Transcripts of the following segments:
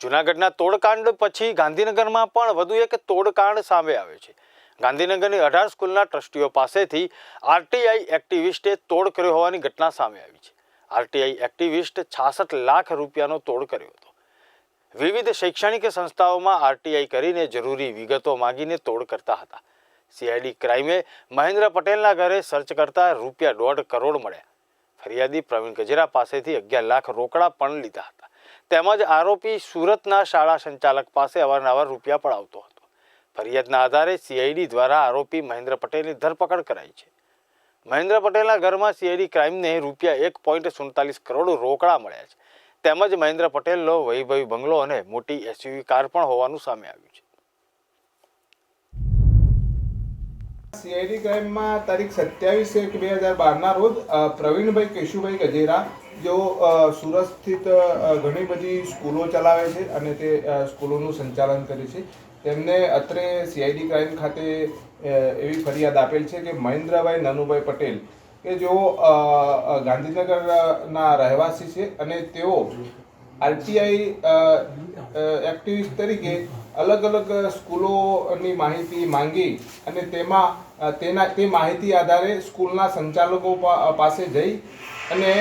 જૂનાગઢના તોડકાંડ પછી ગાંધીનગરમાં પણ વધુ એક તોડકાંડ સામે આવ્યો છે. ગાંધીનગરની અઢાર સ્કૂલના ટ્રસ્ટીઓ પાસેથી આરટીઆઈ એક્ટિવિસ્ટે તોડ કર્યો હોવાની ઘટના સામે આવી છે. આરટીઆઈ એક્ટિવિસ્ટ છાસઠ લાખ રૂપિયાનો તોડ કર્યો હતો. વિવિધ શૈક્ષણિક સંસ્થાઓમાં આરટીઆઈ કરીને જરૂરી વિગતો માંગીને તોડ કરતા હતા. સીઆઈડી ક્રાઇમે મહેન્દ્ર પટેલના ઘરે સર્ચ કરતા રૂપિયા દોઢ કરોડ મળ્યા. ફરિયાદી પ્રવીણ ગજેરા પાસેથી અગિયાર લાખ રોકડા પણ લીધા હતા. તેમજ આરોપી સુરતના શાળા સંચાલક પાસે અવારનવાર રૂપિયા પડાવતો હતો. ફરિયાદના આધારે સીઆઈડી દ્વારા આરોપી મહેન્દ્ર પટેલની ધરપકડ કરાઈ છે. મહેન્દ્ર પટેલના ઘરમાં સીઆઈડી ક્રાઇમને રૂપિયા એક પોઈન્ટ સુડતાલીસ કરોડ રોકડા મળ્યા છે. તેમજ મહેન્દ્ર પટેલનો વૈભવી બંગલો અને મોટી એસયુવી કાર પણ હોવાનું સામે આવ્યું છે. સીઆઈડી ક્રાઇમમાં તારીખ સત્યાવીસ એક બે હજાર બારના રોજ પ્રવીણભાઈ કેશુભાઈ ગજેરા જેઓ સુરત સ્થિત ઘણી બધી સ્કૂલો ચલાવે છે અને તે સ્કૂલોનું સંચાલન કરે છે. તેમને અત્રે સીઆઈડી ક્રાઇમ ખાતે એવી ફરિયાદ આપેલ છે કે મહેન્દ્રભાઈ નનુભાઈ પટેલ, કે જેઓ ગાંધીનગરના રહેવાસી છે અને તેઓ આરટીઆઈ એક્ટિવિસ્ટ તરીકે અલગ અલગ સ્કૂલોની માહિતી માંગી અને તેમાં તેના, તે માહિતી આધારે સ્કૂલના સંચાલકો પાસે જઈ અને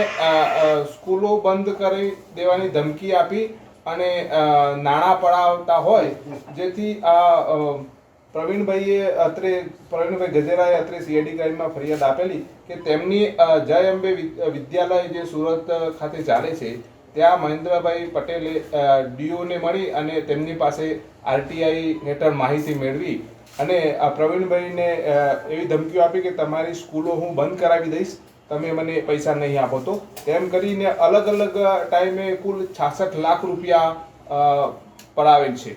સ્કૂલો બંધ કરી દેવાની ધમકી આપી અને નાણાં પડાવતા હોય. જેથી આ પ્રવીણભાઈએ અત્રે, પ્રવીણભાઈ ગજેરાએ અત્રે સીઆઈડી ક્રાઇમમાં ફરિયાદ આપેલી કે તેમની જય અંબે વિદ્યાલય જે સુરત ખાતે ચાલે છે ત્યાં મહેન્દ્રભાઈ પટેલે ડીઓને મળી અને તેમની પાસે આરટીઆઈ હેઠળ માહિતી મેળવી અને પ્રવીણભાઈને એવી ધમકીઓ આપી કે તમારી સ્કૂલો હું બંધ કરાવી દઈશ, તમે મને પૈસા નહીં આપો તો. તેમ કરીને અલગ અલગ ટાઈમે કુલ છાસઠ લાખ રૂપિયા પડાવેલ છે.